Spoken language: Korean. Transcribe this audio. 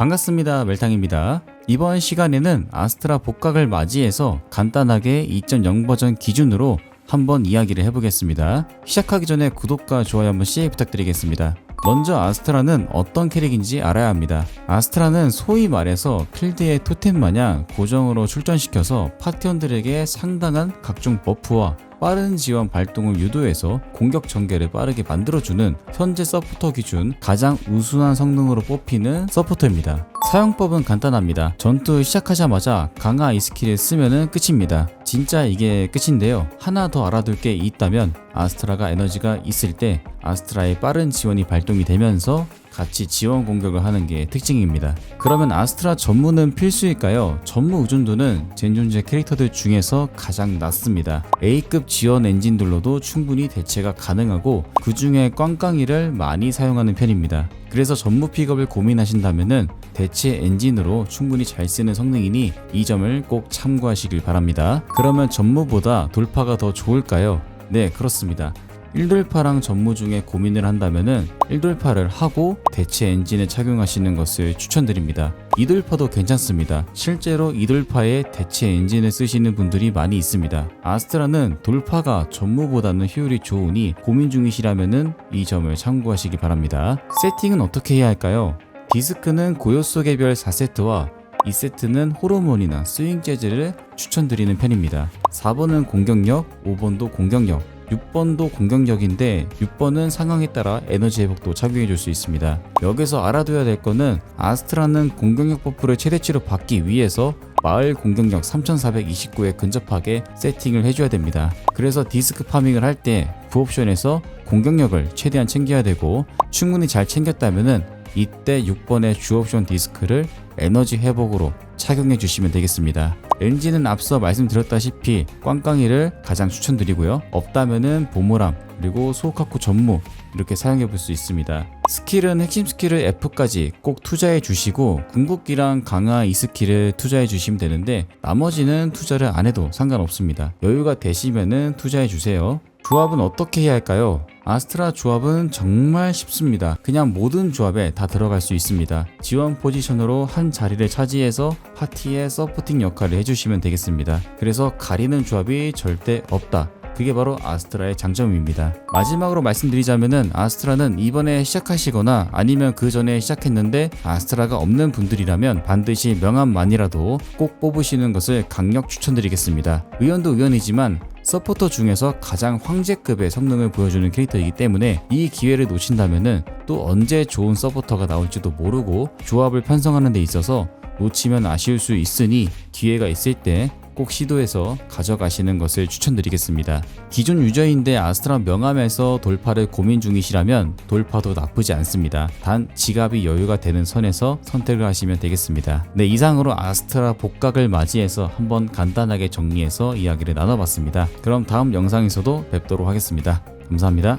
반갑습니다. 멜탕입니다. 이번 시간에는 아스트라 복각을 맞이해서 간단하게 2.0 버전 기준으로 한번 이야기를 해보겠습니다. 시작하기 전에 구독과 좋아요 한 번씩 부탁드리겠습니다. 먼저 아스트라는 어떤 캐릭인지 알아야 합니다. 아스트라는 소위 말해서 필드의 토템 마냥 고정으로 출전시켜서 파티원들에게 상당한 각종 버프와 빠른 지원 발동을 유도해서 공격 전개를 빠르게 만들어주는 현재 서포터 기준 가장 우수한 성능으로 뽑히는 서포터입니다. 사용법은 간단합니다. 전투 시작하자마자 강화 이 스킬을 쓰면 끝입니다. 진짜 이게 끝인데요. 하나 더 알아둘 게 있다면 아스트라가 에너지가 있을 때 아스트라의 빠른 지원이 발동이 되면서 같이 지원 공격을 하는 게 특징입니다. 그러면 아스트라 전무는 필수일까요? 전무 의존도는 젠존제 캐릭터들 중에서 가장 낮습니다. A급 지원 엔진들로도 충분히 대체가 가능하고 그 중에 꽝꽝이를 많이 사용하는 편입니다. 그래서 전무 픽업을 고민하신다면은 대체 엔진으로 충분히 잘 쓰는 성능이니 이 점을 꼭 참고하시길 바랍니다. 그러면 전무보다 돌파가 더 좋을까요? 네, 그렇습니다. 1돌파랑 전무 중에 고민을 한다면은 1돌파를 하고 대체 엔진을 착용하시는 것을 추천드립니다. 2돌파도 괜찮습니다. 실제로 2돌파에 대체 엔진을 쓰시는 분들이 많이 있습니다. 아스트라는 돌파가 전무보다는 효율이 좋으니 고민 중이시라면은 이 점을 참고하시기 바랍니다. 세팅은 어떻게 해야 할까요? 디스크는 고요소 개별 4세트와 2세트는 호르몬이나 스윙 재즈를 추천드리는 편입니다. 4번은 공격력, 5번도 공격력, 6번도 공격력인데 6번은 상황에 따라 에너지 회복도 착용해 줄 수 있습니다. 여기서 알아둬야 될 거는 아스트라는 공격력 버프를 최대치로 받기 위해서 마을 공격력 3429에 근접하게 세팅을 해줘야 됩니다. 그래서 디스크 파밍을 할 때 부옵션에서 공격력을 최대한 챙겨야 되고 충분히 잘 챙겼다면은 이때 6번의 주옵션 디스크를 에너지 회복으로 착용해 주시면 되겠습니다. 엔진은 앞서 말씀드렸다시피 꽝꽝이를 가장 추천드리고요. 없다면은 보모람 그리고 소카쿠 전무 이렇게 사용해 볼 수 있습니다. 스킬은 핵심 스킬을 F까지 꼭 투자해 주시고 궁극기랑 강화 이 스킬을 투자해 주시면 되는데 나머지는 투자를 안 해도 상관없습니다. 여유가 되시면은 투자해 주세요. 조합은 어떻게 해야 할까요? 아스트라 조합은 정말 쉽습니다. 그냥 모든 조합에 다 들어갈 수 있습니다. 지원 포지션으로 한 자리를 차지해서 파티의 서포팅 역할을 해주시면 되겠습니다. 그래서 가리는 조합이 절대 없다. 그게 바로 아스트라의 장점입니다. 마지막으로 말씀드리자면은 아스트라는 이번에 시작하시거나 아니면 그 전에 시작했는데 아스트라가 없는 분들이라면 반드시 명함만이라도 꼭 뽑으시는 것을 강력 추천드리겠습니다. 의원도 의원이지만 서포터 중에서 가장 황제급의 성능을 보여주는 캐릭터이기 때문에 이 기회를 놓친다면은 또 언제 좋은 서포터가 나올지도 모르고 조합을 편성하는 데 있어서 놓치면 아쉬울 수 있으니 기회가 있을 때 꼭 시도해서 가져가시는 것을 추천드리겠습니다. 기존 유저인데 아스트라 명함에서 돌파를 고민 중이시라면 돌파도 나쁘지 않습니다. 단 지갑이 여유가 되는 선에서 선택을 하시면 되겠습니다. 네, 이상으로 아스트라 복각을 맞이해서 한번 간단하게 정리해서 이야기를 나눠봤습니다. 그럼 다음 영상에서도 뵙도록 하겠습니다. 감사합니다.